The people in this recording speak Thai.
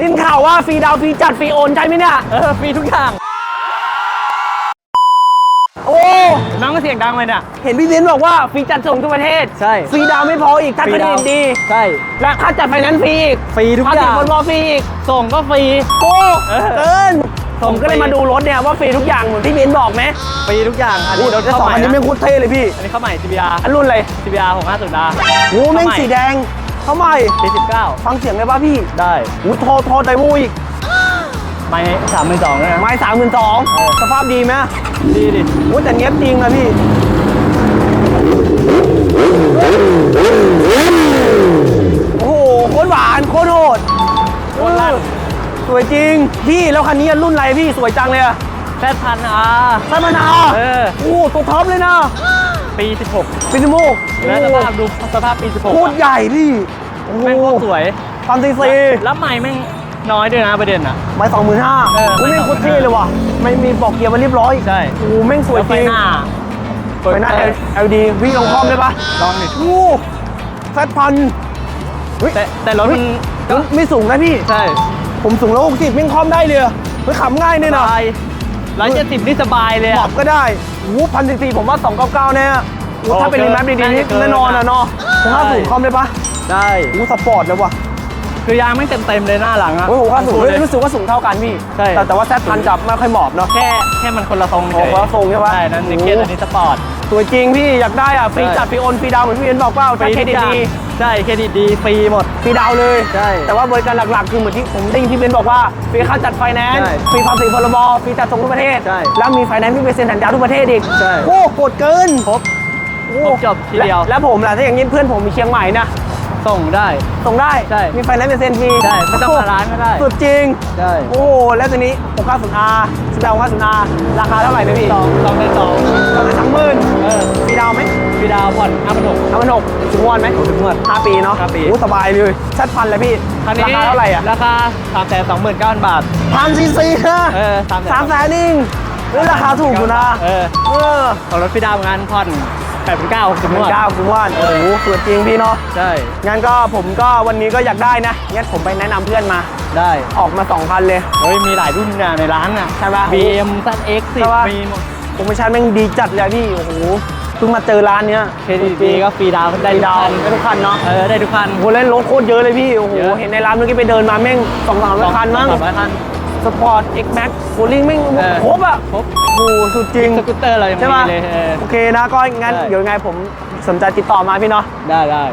ดินข่าวว่าฟรีดาวน์ฟรีจัดฟรีโอนใช่ไหมเนี่ยเออฟรีทุกอย่าง โอ้ น้องก็เสียงดังไปเนี่ย เห็นพี่เบนซ์บอกว่าฟรีจัดส่งทั่วประเทศใช่ฟรีดาวน์ไม่พออีกถ้าฟเครีรดิดาวตน์ดี ใช่ และค่าจัดไฟแนนซ์ฟรีอีกฟรีทุกค่าอติดย่างบนวอลฟรีอีกส่งก็ฟรี โอ้เออ เกินส่ผมงก็เลยฟรีมาดูรถเนี่ยว่าฟรีทุกอย่างเหมือนที่เบนซ์บอกไหมฟรีทุกอย่างอันโอ้นี้เดี๋รยวถจะเข้าสองใหม่อันนี้นะไม่งโคตรเท่เลยพี่ อันนี้เข้าใหม่ CBR อันรุ่นอะไร CBR ของ5.0ดา โอ้แม่งสีแดง เท่าไหร่ปี19ฟังเสียงได้ป่ะพี่ได้โอ้โทโทไดมูอีกไม่สามหมื่นสองเลยนะ ไม้สามหมื่นสองเออสภาพดีไหมดีดิโอ้แต่เนี้ยบจริงนะพี่โอ้โหโคตรหวานโคตรโหดโคตรลั่นสวยจริง พี่แล้วคันนี้รุ่นอะไรพี่สวยจังเลยอะแปดพันอาซัมมานาเออโอ้ตัวท็อปเลยนะ ปี 16ฟินิโมกแล้วสภาพดูสภาพปี 16โคตรใหญ่พี่โอ้โหแม่งโคตรสวยพันซีซีแล้วใหม่แม่งน้อยด้วยนะประเด็นอะไม้สองหมื่นห้าเออโอ้แม่งโคตรเท่เลยว่ะไม่มีบอกเกียร์มาเรียบร้อยใช่โอ้โหแม่งสวยแล้วจไฟริงหน้าไปหน้า LED วิ่งลงคอมได้ปะลองดิโอ้แฟตพันแต่แต่รถมันก็ไม่สูงนะพี่ ใช่ ผมสูงร้อยหกสิบวิ่งคอมได้เลยไม่ขับง่ายเนี่ยสนะบาย ร้อยเจ็ดสิบนี่สบายเลยหมออะบก็ได้โอ้พันสี่ผมว่าสองเก้าเก้าแน่โอ้โอ้ถ้าเป็นเกิรีนแมปดีๆน่านี่จะเกินแน่นอนอะเนาะผมว่าใช่สูงคอมได้ปะได้โอ้สปอร์ตเลยว่ะ คือยางไม่งเต็มเต็มๆเลยหน้าหลังอะโอ้โหว่าสูงเลเฮ้ยยรู้สึกว่าสูงเท่ากันพี่ใช่แต่แต่ว่าแซดพันจับไม่ค่อยหมอบเนาะแค่แค่มันคนละทรงโอ้คนละทรงใช่ปะใช่นั่นโอ้นิเกตอันนี้สปอร์ตสวยจริงพี่อยากได้อะฟรีใช่จัดฟรีโอนฟรีดาวน์เหมือนพี่เอ็นบอกเปล่าฟรีเครทุดิกตอย่างดีใช่เครดิตดีฟรีหมดฟรีดาวน์เลยใช่แต่ว่าบริการหลักๆ คือเหมือนที่ผมได้ยินพี่เบนบอกว่าฟรีค่าจัดไฟแนนซ์ใช่ฟรีภาษีพรบฟรีจัดส่งทุกประเทศใช่แล้วมีไฟแนนซ์พี่ไปเซ็นสัญญาทุกประเทศอีกใช่โอ้โหดเกินครบโอ้ครบจบทีเดียวแลแล้วผมล่ะถ้าอย่างนี้เพื่อนผมมีเชียงใหม่นะ ส่งได้ ส่งได้ ใช่มีไฟแนนซ์เป็นเซ็นฟรีใช่ไม่ต้องมาร้านก็ได้ สุดจริง ใช่โอ้โห แล้วตัวนี้ 650R สเปล 650R ราคาเท่าไหร่นะพี่สองสองในสองสองพันสองหมื่นเออฟรีดาวน์ไหมฟรีดาวน์ผ่อนห้าพันหกห้าพันหกถึงงวดไหมถึงงวดห้าปีเนาะห้าปีโอ้สบายเลยชัดพันเลยพี่คันนี้ราคาเท่าไหร่อะราคาสามแสนสองหมื่นเก้าพันบาทพันซีซีนะเออสามแสนสามแสนเองเฮ้ยราคาถูกอยู่นะเออเออของรถฟรีดาวน์งานผ่อน แปดพันเก้าถึงหงมื่วนดเก้าคุณว่านโอ้โหสวยจริงพี่เนาะใช่ งั้นก็ผมก็วันนี้ก็อยากได้นะงั้นผมไปแนะนำเพื่อนมา ได้ออกมา2คันเลย เฮ้ยมีหลายรุ่นนะในร้านน่ะใช่ปะ BM ZX ใช่ปะ 10มีหมด โปรโมชั่นแม่งดีจัดเลยอะพี่โอ้โหเพิ่งมาเจอร้านเนี้ยเครดิตดีก็ฟรีดาวน์ได้ได้ทุกดาวคันได้ทุกคันเนาะเออได้ทุกคัน โอ้โหเล่นรถโคตรเยอะเลยพี่โอ้โหเยอะ เห็นในร้านเมื่อกี้ไปเดินมาแม่งสองสามร้อยคันมั้ง สองร้อยคัน สปอร์ต X Max โคลิ่งแม่งเออ ครบอะครบโอ้โหสุดจริง สกูตเตอร์เรายังใช่มีปะเลยเออโอเคนะก็งั้นได้เดี๋ยวยังไงผมสนใจติดต่อมาพี่เนาะ ได้ได้